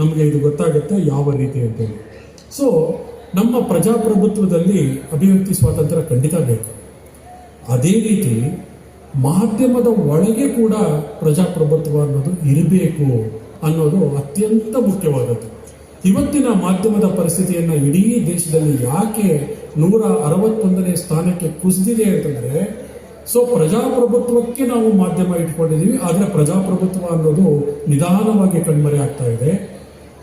ನಮಗೆ ಇದು ಗೊತ್ತಾಗುತ್ತೆ ಯಾವ ರೀತಿ ಅಂತೇಳಿ. ಸೊ ನಮ್ಮ ಪ್ರಜಾಪ್ರಭುತ್ವದಲ್ಲಿ ಅಭಿವ್ಯಕ್ತಿ ಸ್ವಾತಂತ್ರ್ಯ ಖಂಡಿತ ಬೇಕು. ಅದೇ ರೀತಿ ಮಾಧ್ಯಮದ ಒಳಗೆ ಕೂಡ ಪ್ರಜಾಪ್ರಭುತ್ವ ಅನ್ನೋದು ಇರಬೇಕು ಅನ್ನೋದು ಅತ್ಯಂತ ಮುಖ್ಯವಾದದ್ದು. ಇವತ್ತಿನ ಮಾಧ್ಯಮದ ಪರಿಸ್ಥಿತಿಯನ್ನು ಇಡೀ ದೇಶದಲ್ಲಿ ಯಾಕೆ ನೂರ ಅರವತ್ತೊಂದನೇ ಸ್ಥಾನಕ್ಕೆ ಕುಸಿದಿದೆ ಅಂತಂದರೆ ಸೊ ಪ್ರಜಾಪ್ರಭುತ್ವಕ್ಕೆ ನಾವು ಮಾಧ್ಯಮ ಇಟ್ಕೊಂಡಿದ್ದೀವಿ, ಆದರೆ ಪ್ರಜಾಪ್ರಭುತ್ವ ಅನ್ನೋದು ನಿಧಾನವಾಗಿ ಕಣ್ಮರೆ ಆಗ್ತಾ ಇದೆ.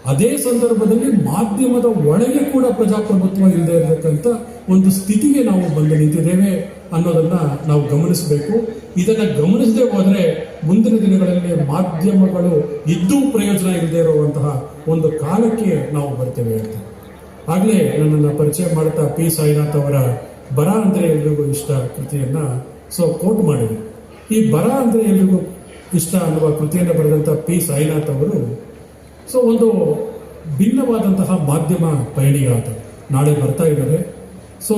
ಅದೇ ಸಂದರ್ಭದಲ್ಲಿ ಮಾಧ್ಯಮದ ಒಳಗೆ ಕೂಡ ಪ್ರಜಾಪ್ರಭುತ್ವ ಇಲ್ಲದೆ ಇರತಕ್ಕಂಥ ಒಂದು ಸ್ಥಿತಿಗೆ ನಾವು ಬಂದು ನಿಂತಿದ್ದೇವೆ ಅನ್ನೋದನ್ನ ನಾವು ಗಮನಿಸಬೇಕು. ಇದನ್ನ ಗಮನಿಸದೆ ಹೋದರೆ ಮುಂದಿನ ದಿನಗಳಲ್ಲಿ ಮಾಧ್ಯಮಗಳು ಇದ್ದೂ ಪ್ರಯೋಜನ ಇಲ್ಲದೆ ಇರುವಂತಹ ಒಂದು ಕಾಲಕ್ಕೆ ನಾವು ಬರ್ತೇವೆ ಅಂತ. ಆಗಲೇ ನನ್ನನ್ನು ಪರಿಚಯ ಮಾಡ್ತಾ ಪಿ ಸಾಯಿನಾಥ್ ಅವರ ಬರ ಅಂದ್ರೆ ಎಲ್ರಿಗೂ ಇಷ್ಟ ಕೃತಿಯನ್ನ ಸೊ ಕೋಟ್ ಮಾಡಿದೆ. ಈ ಬರ ಅಂದ್ರೆ ಎಲ್ರಿಗೂ ಇಷ್ಟ ಅನ್ನುವ ಕೃತಿಯನ್ನು ಬರೆದಂಥ ಪಿ ಸಾಯಿನಾಥ್ ಅವರು ಸೊ ಒಂದು ಭಿನ್ನವಾದಂತಹ ಮಾಧ್ಯಮ ಪಯಣಿಗ ಆತ ನಾಳೆ ಬರ್ತಾ ಇದ್ದಾರೆ. ಸೊ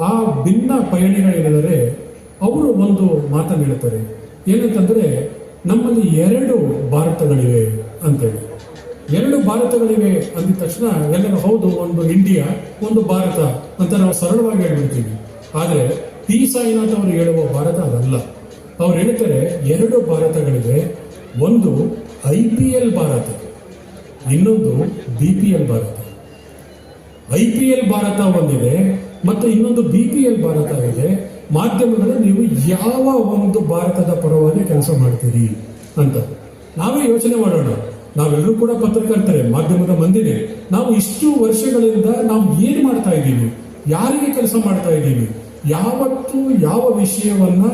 ಆ ಭಿನ್ನ ಪಯಣಿಗ ಏನಿದ್ದಾರೆ ಅವರು ಒಂದು ಮಾತನ್ನು ಹೇಳ್ತಾರೆ. ಏನಂತಂದ್ರೆ, ನಮ್ಮಲ್ಲಿ ಎರಡು ಭಾರತಗಳಿವೆ ಅಂತೇಳಿ. ಎರಡು ಭಾರತಗಳಿವೆ ಅಂದ ತಕ್ಷಣ ಎಲ್ಲರೂ, ಹೌದು, ಒಂದು ಇಂಡಿಯಾ, ಒಂದು ಭಾರತ ಅಂತ ನಾವು ಸರಳವಾಗಿ ಹೇಳ್ಬಿಡ್ತೀವಿ. ಆದರೆ ಪಿ ಸಾಯಿನಾಥ್ ಅವರು ಹೇಳುವ ಭಾರತ ಅದಲ್ಲ. ಅವ್ರು ಹೇಳ್ತಾರೆ, ಎರಡು ಭಾರತಗಳಿವೆ. ಒಂದು ಐ ಪಿ ಎಲ್ ಭಾರತ. ಇನ್ನೊಂದು B P L Bharat. I P L Bharat ಒಂದಿದೆ, ಮತ್ತು ಇನ್ನೊಂದು ಬಿ ಪಿ ಎಲ್ ಭಾರತ ಇದೆ. ಮಾಧ್ಯಮಗಳು ನೀವು ಯಾವ ಒಂದು ಭಾರತದ ಪರವಾಗಿ ಕೆಲಸ ಮಾಡ್ತೀರಿ ಅಂತ. ನಾವೇ ಯೋಚನೆ ಮಾಡೋಣ. ನಾವೆಲ್ಲರೂ ಕೂಡ ಪತ್ರಕರ್ತರೆ, ಮಾಧ್ಯಮದ ಮಂದಿನೇ. ನಾವು ಇಷ್ಟು ವರ್ಷಗಳಿಂದ ನಾವು ಏನ್ ಮಾಡ್ತಾ ಇದ್ದೀವಿ? ಯಾರಿಗೆ ಕೆಲಸ ಮಾಡ್ತಾ ಇದ್ದೀವಿ? ಯಾವತ್ತು ಯಾವ ವಿಷಯವನ್ನ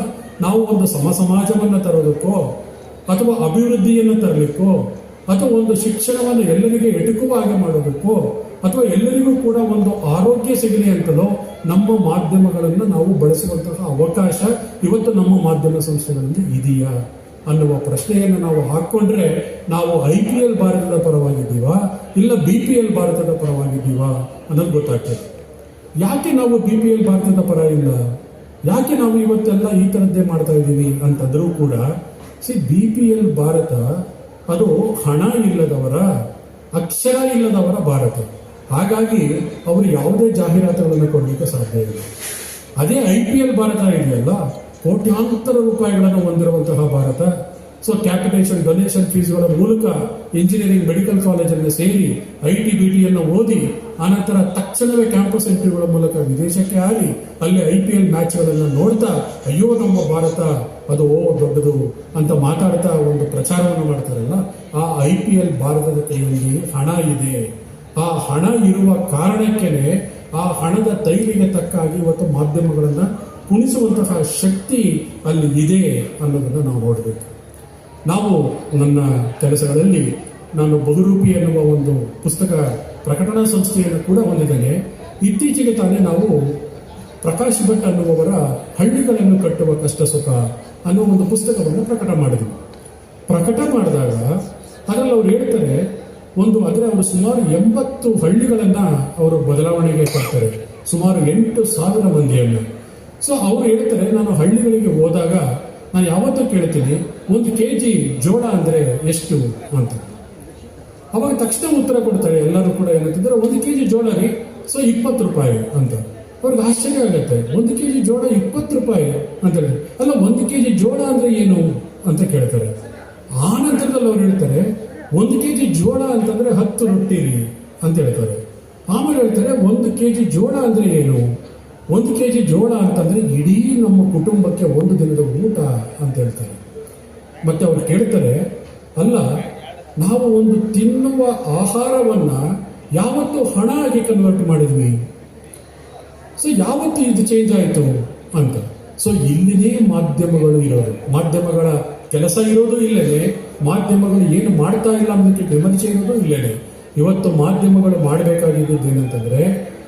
ನಾವು ಒಂದು ಸಮ ಸಮಾಜವನ್ನ ತರೋದಕ್ಕೋ, ಅಥವಾ ಅಭಿವೃದ್ಧಿಯನ್ನು ತರಲಿಕ್ಕೋ ಅಥವಾ ಒಂದು ಶಿಕ್ಷಣವನ್ನು ಎಲ್ಲರಿಗೆ ಎಟುಕುವ ಹಾಗೆ ಮಾಡೋದಕ್ಕೋ ಅಥವಾ ಎಲ್ಲರಿಗೂ ಕೂಡ ಒಂದು ಆರೋಗ್ಯ ಸಿಗಲಿ ಅಂತಲೋ ನಮ್ಮ ಮಾಧ್ಯಮಗಳನ್ನು ನಾವು ಬಳಸುವಂತಹ ಅವಕಾಶ ಇವತ್ತು ನಮ್ಮ ಮಾಧ್ಯಮ ಸಂಸ್ಥೆಗಳಲ್ಲಿ ಇದೆಯಾ ಅನ್ನುವ ಪ್ರಶ್ನೆಯನ್ನು ನಾವು ಹಾಕೊಂಡ್ರೆ ನಾವು ಐ ಪಿ ಎಲ್ ಭಾರತದ ಪರವಾಗಿದ್ದೀವಾ, ಇಲ್ಲ ಬಿ ಪಿ ಎಲ್ ಭಾರತದ ಪರವಾಗಿದ್ದೀವಾ ಅನ್ನೋದು ಗೊತ್ತಾಗ್ತದೆ. ಯಾಕೆ ನಾವು ಬಿ ಪಿ ಎಲ್ ಭಾರತದ ಪರ ಇಲ್ಲ? ಯಾಕೆ ನಾವು ಇವತ್ತೆಲ್ಲ ಈ ಥರದ್ದೇ ಮಾಡ್ತಾ ಇದ್ದೀವಿ ಅಂತಂದರೂ ಕೂಡ C B P L Bharat ಅದು ಹಣ ಇಲ್ಲದವರ, ಅಕ್ಷರ ಇಲ್ಲದವರ ಭಾರತ. ಹಾಗಾಗಿ ಅವರು ಯಾವುದೇ ಜಾಹೀರಾತುಗಳನ್ನು ಕೊಡಲಿಕ್ಕೆ ಸಾಧ್ಯ ಇಲ್ಲ. ಅದೇ ಐ ಪಿ ಎಲ್ ಭಾರತ ಇದೆಯಲ್ಲ, ಕೋಟ್ಯಾಂತರ ರೂಪಾಯಿಗಳನ್ನು ಹೊಂದಿರುವಂತಹ ಭಾರತ. ಸೊ ಕ್ಯಾಪಿಟೇಷನ್ ಡೊನೇಷನ್ ಫೀಸ್ಗಳ ಮೂಲಕ ಇಂಜಿನಿಯರಿಂಗ್ ಮೆಡಿಕಲ್ ಕಾಲೇಜನ್ನು ಸೇರಿ ಐ ಟಿ ಬಿ ಟಿಯನ್ನು ಓದಿ, ಆನಂತರ ತಕ್ಷಣವೇ ಕ್ಯಾಂಪಸ್ ಎಂಟ್ರಿಗಳ ಮೂಲಕ ವಿದೇಶಕ್ಕೆ ಆಗಿ, ಅಲ್ಲಿ ಐ ಪಿ ಎಲ್ ಮ್ಯಾಚ್ಗಳನ್ನು ನೋಡ್ತಾ, ಅಯ್ಯೋ ನಮ್ಮ ಭಾರತ. ಅದು ಓ ದೊಡ್ಡದು ಅಂತ ಮಾತಾಡ್ತಾ ಒಂದು ಪ್ರಚಾರವನ್ನು ಮಾಡ್ತಾರಲ್ಲ, ಆ ಐ ಪಿ ಎಲ್ ಭಾರತದ ಕೈಯಲ್ಲಿ ಹಣ ಇದೆ. ಆ ಹಣ ಇರುವ ಕಾರಣಕ್ಕೇನೆ ಆ ಹಣದ ತೈಲಿಗೆ ತಕ್ಕಾಗಿ ಇವತ್ತು ಮಾಧ್ಯಮಗಳನ್ನ ಕುಣಿಸುವಂತಹ ಶಕ್ತಿ ಅಲ್ಲಿ ಇದೆ ಅನ್ನೋದನ್ನು ನಾವು ನೋಡಬೇಕು. ನಾವು ನನ್ನ ಕೆಲಸಗಳಲ್ಲಿ ನಾನು ಬಹುರೂಪಿ ಎನ್ನುವ ಒಂದು ಪುಸ್ತಕ ಪ್ರಕಟಣಾ ಸಂಸ್ಥೆಯನ್ನು ಕೂಡ ಹೊಂದಿದ್ದೇನೆ. ಇತ್ತೀಚೆಗೆ ತಾನೇ ನಾವು ಪ್ರಕಾಶ್ ಭಟ್ ಅನ್ನುವವರ ಹಳ್ಳಿಗಳನ್ನು ಕಟ್ಟುವ ಕಷ್ಟ ಸುಖ ಅನ್ನೋ ಒಂದು ಪುಸ್ತಕವನ್ನು ಪ್ರಕಟ ಮಾಡಿದರು. ಪ್ರಕಟ ಮಾಡಿದಾಗ ಅದರಲ್ಲಿ ಅವ್ರು ಹೇಳ್ತಾರೆ, ಒಂದು ಅದರ ಅವರು ಸುಮಾರು ಎಂಬತ್ತು ಹಳ್ಳಿಗಳನ್ನು ಅವರು ಬದಲಾವಣೆಗೆ ಕೊಡ್ತಾರೆ. ಸುಮಾರು ಎಂಟು ಸಾವಿರ ಮಂದಿಯನ್ನು. ಸೊ ಅವ್ರು ಹೇಳ್ತಾರೆ, ನಾನು ಹಳ್ಳಿಗಳಿಗೆ ಹೋದಾಗ ನಾನು ಯಾವತ್ತೂ ಕೇಳ್ತೀನಿ, ಒಂದು ಕೆ ಜಿ ಜೋಳ ಅಂದರೆ ಎಷ್ಟು ಅಂತ. ಅವಾಗ ತಕ್ಷಣ ಉತ್ತರ ಕೊಡ್ತಾರೆ, ಎಲ್ಲರೂ ಕೂಡ ಏನಂತಂದ್ರೆ ಒಂದು ಕೆ ಜಿ ಜೋಳ ರೀ, ಸೊ ಇಪ್ಪತ್ತು ರೂಪಾಯಿ ಅಂತ. ಅವ್ರಿಗೆ ಆಶ್ಚರ್ಯ ಆಗುತ್ತೆ. ಒಂದು ಕೆ ಜಿ ಜೋಳ ಇಪ್ಪತ್ತು ರೂಪಾಯಿ ಅಂತ ಹೇಳಿ. ಅಲ್ಲ, ಒಂದು ಕೆ ಜಿ ಜೋಳ ಅಂದ್ರೆ ಏನು ಅಂತ ಕೇಳ್ತಾರೆ. ಆ ನಂತರದಲ್ಲಿ ಅವ್ರು ಹೇಳ್ತಾರೆ, ಒಂದು ಕೆ ಜಿ ಜೋಳ ಅಂತಂದ್ರೆ ಹತ್ತು ರೊಟ್ಟಿ ಅಂತ ಹೇಳ್ತಾರೆ. ಆಮೇಲೆ ಹೇಳ್ತಾರೆ, ಒಂದು ಕೆ ಜಿ ಜೋಳ ಅಂದ್ರೆ ಏನು? ಒಂದು ಕೆ ಜಿ ಜೋಳ ಅಂತಂದ್ರೆ ಇಡೀ ನಮ್ಮ ಕುಟುಂಬಕ್ಕೆ ಒಂದು ದಿನದ ಊಟ ಅಂತ ಹೇಳ್ತಾರೆ. ಮತ್ತೆ ಅವ್ರು ಕೇಳ್ತಾರೆ, ಅಲ್ಲ, ನಾವು ಒಂದು ತಿನ್ನುವ ಆಹಾರವನ್ನ ಯಾವತ್ತು ಹಣ ಆಗಿ ಕನ್ವರ್ಟ್ ಮಾಡಿದ್ವಿ. ಸೊ ಯಾವತ್ತು ಇದು ಚೇಂಜ್ ಆಯಿತು ಅಂತ? ಸೊ ಇಲ್ಲಿನೇ ಮಾಧ್ಯಮಗಳು ಇರೋದು. ಮಾಧ್ಯಮಗಳ ಕೆಲಸ ಇರೋದು ಇಲ್ಲದೆ ಮಾಧ್ಯಮಗಳು ಏನು ಮಾಡ್ತಾ ಇಲ್ಲ ಅನ್ನೋದಕ್ಕೆ ವಿಮರ್ಶೆ ಇರೋದು ಇಲ್ಲದೆ ಇವತ್ತು ಮಾಧ್ಯಮಗಳು ಮಾಡಬೇಕಾಗಿದ್ದು ಏನಂತಂದ್ರೆ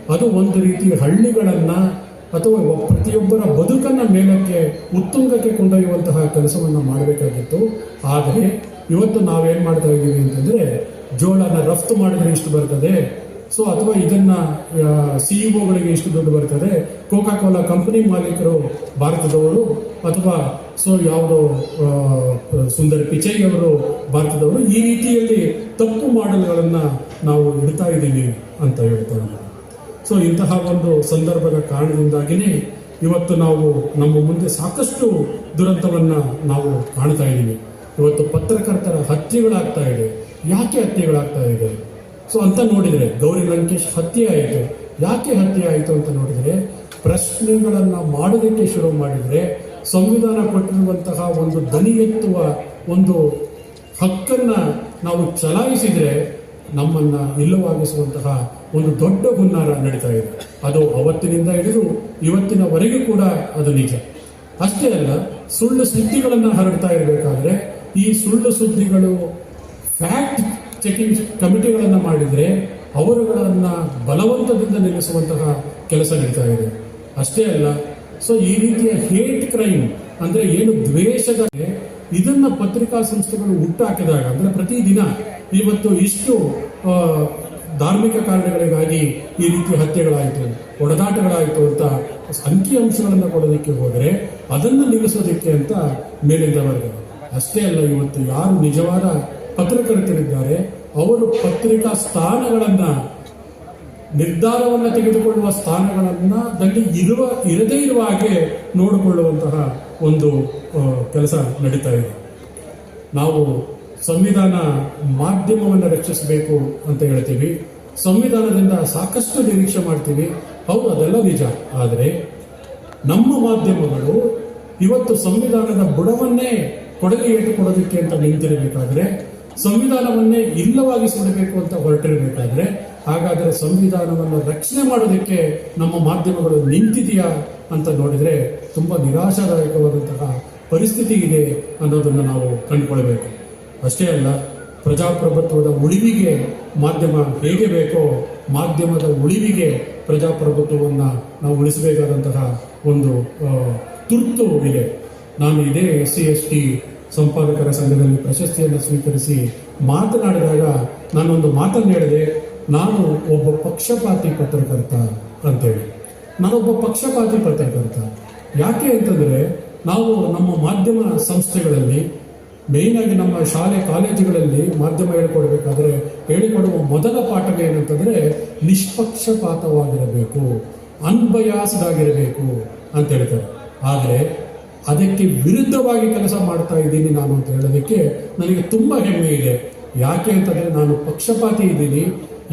ಅದು ಒಂದು ರೀತಿ ಹಳ್ಳಿಗಳನ್ನ ಅಥವಾ ಪ್ರತಿಯೊಬ್ಬರ ಬದುಕನ್ನ ಮೇಲಕ್ಕೆ ಉತ್ತುಂಗಕ್ಕೆ ಕೊಂಡೊಯ್ಯುವಂತಹ ಕೆಲಸವನ್ನು ಮಾಡಬೇಕಾಗಿತ್ತು. ಆದರೆ ಇವತ್ತು ನಾವೇನು ಮಾಡ್ತಾ ಇದ್ದೀವಿ ಅಂತಂದ್ರೆ ಜೋಳನ ರಫ್ತು ಮಾಡಿದ್ರೆ ಇಷ್ಟು ಬರ್ತದೆ? ಸೊ ಅಥವಾ ಇದನ್ನ ಸಿಇಒಗಳಿಗೆ ಎಷ್ಟು ದುಡ್ಡು ಬರ್ತದೆ. ಕೋಕಾ ಕೋಲಾ ಕಂಪನಿ ಮಾಲೀಕರು ಭಾರತದವರು ಅಥವಾ ಸೊ ಯಾವುದೋ ಸುಂದರ್ ಪಿಚೈ ಅವರು ಭಾರತದವರು ಈ ರೀತಿಯಲ್ಲಿ ತಪ್ಪು ಮಾಡಲ್ಗಳನ್ನ ನಾವು ಇಡ್ತಾ ಇದ್ದೀವಿ ಅಂತ ಹೇಳ್ತಾರೆ ಸೊ ಇಂತಹ ಒಂದು ಸಂದರ್ಭದ ಕಾರಣದಿಂದಾಗಿನೇ ಇವತ್ತು ನಾವು ನಮ್ಮ ಮುಂದೆ ಸಾಕಷ್ಟು ದುರಂತವನ್ನ ನಾವು ಕಾಣ್ತಾ ಇದ್ದೀವಿ. ಇವತ್ತು ಪತ್ರಕರ್ತರ ಹತ್ಯೆಗಳಾಗ್ತಾ ಇದೆ. ಯಾಕೆ ಹತ್ಯೆಗಳಾಗ್ತಾ ಇದೆ? ಸೊ ಅಂತ ನೋಡಿದ್ರೆ, ಗೌರಿ ಲಂಕೇಶ್ ಹತ್ಯೆ ಆಯಿತು. ಯಾಕೆ ಹತ್ಯೆ ಆಯಿತು ಅಂತ ನೋಡಿದ್ರೆ, ಪ್ರಶ್ನೆಗಳನ್ನು ಮಾಡೋದಕ್ಕೆ ಶುರು ಮಾಡಿದ್ರೆ, ಸಂವಿಧಾನ ಕೊಟ್ಟಿರುವಂತಹ ಒಂದು ದನಿ ಎತ್ತುವ ಒಂದು ಹಕ್ಕನ್ನ ನಾವು ಚಲಾಯಿಸಿದ್ರೆ, ನಮ್ಮನ್ನ ಇಲ್ಲವಾಗಿಸುವಂತಹ ಒಂದು ದೊಡ್ಡ ಹುನ್ನಾರ ನಡೀತಾ ಇದೆ. ಅದು ಅವತ್ತಿನಿಂದ ಹಿಡಿದು ಇವತ್ತಿನವರೆಗೂ ಕೂಡ ಅದು ನಿಜ. ಅಷ್ಟೇ ಅಲ್ಲ, ಸುಳ್ಳು ಸುದ್ದಿಗಳನ್ನು ಹರಡ್ತಾ ಇರಬೇಕಾದ್ರೆ, ಈ ಸುಳ್ಳು ಸುದ್ದಿಗಳು ಫ್ಯಾಕ್ಟ್ ಚೆಕಿಂಗ್ ಕಮಿಟಿಗಳನ್ನು ಮಾಡಿದರೆ ಅವರುಗಳನ್ನು ಬಲವಂತದಿಂದ ನಿಲ್ಲಿಸುವಂತಹ ಕೆಲಸ ನಡೀತಾ ಇದೆ. ಅಷ್ಟೇ ಅಲ್ಲ ಸೊ ಈ ರೀತಿಯ ಹೇಟ್ ಕ್ರೈಮ್ ಅಂದರೆ ಏನು ದ್ವೇಷದ ಇದನ್ನ ಪತ್ರಿಕಾ ಸಂಸ್ಥೆಗಳು ಹುಟ್ಟಾಕಿದಾಗ, ಅಂದ್ರೆ ಪ್ರತಿದಿನ ಇವತ್ತು ಇಷ್ಟು ಧಾರ್ಮಿಕ ಕಾರಣಗಳಿಗಾಗಿ ಈ ರೀತಿ ಹತ್ಯೆಗಳಾಯಿತು, ಒಡದಾಟಗಳಾಯಿತು ಅಂತ ಅಂಕಿಅಂಶಗಳನ್ನು ಕೊಡೋದಕ್ಕೆ ಹೋದರೆ ಅದನ್ನು ನಿಲ್ಲಿಸೋದಕ್ಕೆ ಅಂತ ಮೇಲಿಂದ ಬರ್ತದೆ ಅಷ್ಟೇ ಅಲ್ಲ, ಇವತ್ತು ಯಾರು ನಿಜವಾದ ಪತ್ರಕರ್ತರಿದ್ದಾರೆ. ಅವರು ಪತ್ರಿಕಾ ಸ್ಥಾನಗಳನ್ನ, ನಿರ್ಧಾರವನ್ನು ತೆಗೆದುಕೊಳ್ಳುವ ಸ್ಥಾನಗಳನ್ನ ದಲ್ಲಿ ಇರುವ, ಇರದೇ ಇರುವ ಹಾಗೆ ನೋಡಿಕೊಳ್ಳುವಂತಹ ಒಂದು ಕೆಲಸ ನಡೀತಾ ಇದೆ. ನಾವು ಸಂವಿಧಾನ ಮಾಧ್ಯಮವನ್ನು ರಕ್ಷಿಸಬೇಕು ಅಂತ ಹೇಳ್ತೀವಿ. ಸಂವಿಧಾನದಿಂದ ಸಾಕಷ್ಟು ನಿರೀಕ್ಷೆ ಮಾಡ್ತೀವಿ. ಹೌದು, ಅದೆಲ್ಲ ನಿಜ. ಆದರೆ ನಮ್ಮ ಮಾಧ್ಯಮಗಳು ಇವತ್ತು ಸಂವಿಧಾನದ ಬುಡವನ್ನೇ ಕೊಡುಗೆ ಕೊಡೋದಕ್ಕೆ ಅಂತ ನಿಂತಿರಬೇಕಾದ್ರೆ ಸಂವಿಧಾನವನ್ನೇ ಇಲ್ಲವಾಗಿಸಿಬಿಡಬೇಕು ಅಂತ ಹೊರಟಿರಬೇಕಾದ್ರೆ ಹಾಗಾದರೆ ಸಂವಿಧಾನವನ್ನು ರಕ್ಷಣೆ ಮಾಡೋದಕ್ಕೆ ನಮ್ಮ ಮಾಧ್ಯಮಗಳು ನಿಂತಿದೆಯಾ ಅಂತ ನೋಡಿದರೆ ತುಂಬ ನಿರಾಶಾದಾಯಕವಾದಂತಹ ಪರಿಸ್ಥಿತಿ ಇದೆ ಅನ್ನೋದನ್ನು ನಾವು ಕಂಡುಕೊಳ್ಬೇಕು. ಅಷ್ಟೇ ಅಲ್ಲ, ಪ್ರಜಾಪ್ರಭುತ್ವದ ಉಳಿವಿಗೆ ಮಾಧ್ಯಮ ಹೇಗೆ ಬೇಕೋ ಮಾಧ್ಯಮದ ಉಳಿವಿಗೆ ಪ್ರಜಾಪ್ರಭುತ್ವವನ್ನು ನಾವು ಉಳಿಸಬೇಕಾದಂತಹ ಒಂದು ತುರ್ತು ಇದೆ. ನಾನು ಇದೇ ಎಸ್ ಸಿ ಎಸ್ ಟಿ ಸಂಪಾದಕರ ಸಂಘದಲ್ಲಿ ಪ್ರಶಸ್ತಿಯನ್ನು ಸ್ವೀಕರಿಸಿ ಮಾತನಾಡಿದಾಗ ನಾನೊಂದು ಮಾತನ್ನು ಹೇಳಿದೆ, ನಾನು ಒಬ್ಬ ಪಕ್ಷಪಾತಿ ಪತ್ರಕರ್ತ ಅಂತೇಳಿ. ನಾನೊಬ್ಬ ಪಕ್ಷಪಾತಿ ಪತ್ರಕರ್ತ. ಯಾಕೆ ಅಂತಂದರೆ, ನಾವು ನಮ್ಮ ಮಾಧ್ಯಮ ಸಂಸ್ಥೆಗಳಲ್ಲಿ ಮೇಯ್ನಾಗಿ ನಮ್ಮ ಶಾಲೆ, ಕಾಲೇಜುಗಳಲ್ಲಿ ಮಾಧ್ಯಮ ಹೇಳಿಕೊಡ್ಬೇಕಾದ್ರೆ, ಹೇಳಿಕೊಡುವ ಮೊದಲ ಪಾಠವೇ ಏನಂತಂದರೆ, ನಿಷ್ಪಕ್ಷಪಾತವಾಗಿರಬೇಕು ಅನ್ಬಯಾಸ್ಡ್ ಆಗಿರಬೇಕು ಅಂತ ಹೇಳ್ತಾರೆ. ಆದರೆ ಅದಕ್ಕೆ ವಿರುದ್ಧವಾಗಿ ಕೆಲಸ ಮಾಡ್ತಾ ಇದ್ದೀನಿ ನಾನು ಅಂತ ಹೇಳೋದಕ್ಕೆ ನನಗೆ ತುಂಬ ಹೆಮ್ಮೆ ಇದೆ. ಯಾಕೆ ಅಂತಂದರೆ ನಾನು ಪಕ್ಷಪಾತಿ ಇದ್ದೀನಿ.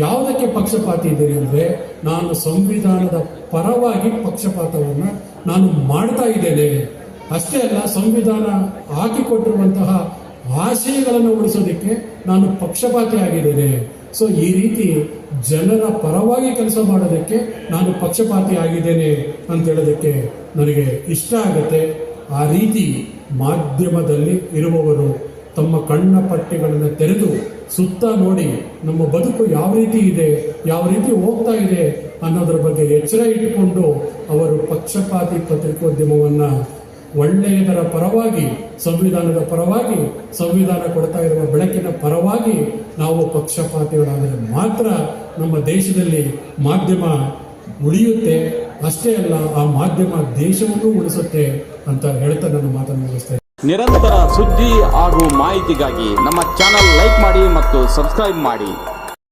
ಯಾವುದಕ್ಕೆ ಪಕ್ಷಪಾತಿ ಇದ್ದೀನಿ ಅಂದರೆ ನಾನು ಸಂವಿಧಾನದ ಪರವಾಗಿ ಪಕ್ಷಪಾತವನ್ನು ನಾನು ಮಾಡ್ತಾ ಇದ್ದೇನೆ. ಅಷ್ಟೇ ಅಲ್ಲ, ಸಂವಿಧಾನ ಹಾಕಿಕೊಟ್ಟಿರುವಂತಹ ಆಶಯಗಳನ್ನು ಉಳಿಸೋದಕ್ಕೆ ನಾನು ಪಕ್ಷಪಾತಿ ಆಗಿದ್ದೇನೆ. ಸೊ ಈ ರೀತಿ ಜನರ ಪರವಾಗಿ ಕೆಲಸ ಮಾಡೋದಕ್ಕೆ ನಾನು ಪಕ್ಷಪಾತಿ ಆಗಿದ್ದೇನೆ ಅಂತ ಹೇಳೋದಕ್ಕೆ ನನಗೆ ಇಷ್ಟ ಆಗುತ್ತೆ. ಆ ರೀತಿ ಮಾಧ್ಯಮದಲ್ಲಿ ಇರುವವರು ತಮ್ಮ ಕಣ್ಣ ಪಟ್ಟಿಗಳನ್ನು ತೆರೆದು ಸುತ್ತ ನೋಡಿ ನಮ್ಮ ಬದುಕು ಯಾವ ರೀತಿ ಇದೆ, ಯಾವ ರೀತಿ ಹೋಗ್ತಾ ಇದೆ ಅನ್ನೋದ್ರ ಬಗ್ಗೆ ಎಚ್ಚರ ಇಟ್ಟುಕೊಂಡು ಅವರು ಪಕ್ಷಪಾತಿ ಪತ್ರಿಕೋದ್ಯಮವನ್ನ ಒಳ್ಳೆಯದರ ಪರವಾಗಿ, ಸಂವಿಧಾನದ ಪರವಾಗಿ, ಸಂವಿಧಾನ ಕೊಡ್ತಾ ಇರುವ ಬೆಳಕಿನ ಪರವಾಗಿ ನಾವು ಪಕ್ಷಪಾತಿಗಳಾದರೆ ಮಾತ್ರ ನಮ್ಮ ದೇಶದಲ್ಲಿ ಮಾಧ್ಯಮ ಉಳಿಯುತ್ತೆ. ಅಷ್ಟೇ ಅಲ್ಲ, ಆ ಮಾಧ್ಯಮ ದೇಶವನ್ನು ಉಳಿಸುತ್ತೆ. ಅಂತ ಹೇಳ್ತಾ ನಾನು ಮಾತನ್ನು ಮುಗಿಸ್ತೇನೆ ನಿರಂತರ ಸುದ್ದಿ ಹಾಗೂ ಮಾಹಿತಿಗಾಗಿ ನಮ್ಮ ಚಾನಲ್ ಲೈಕ್ ಮಾಡಿ ಮತ್ತು ಸಬ್ಸ್ಕ್ರೈಬ್ ಮಾಡಿ.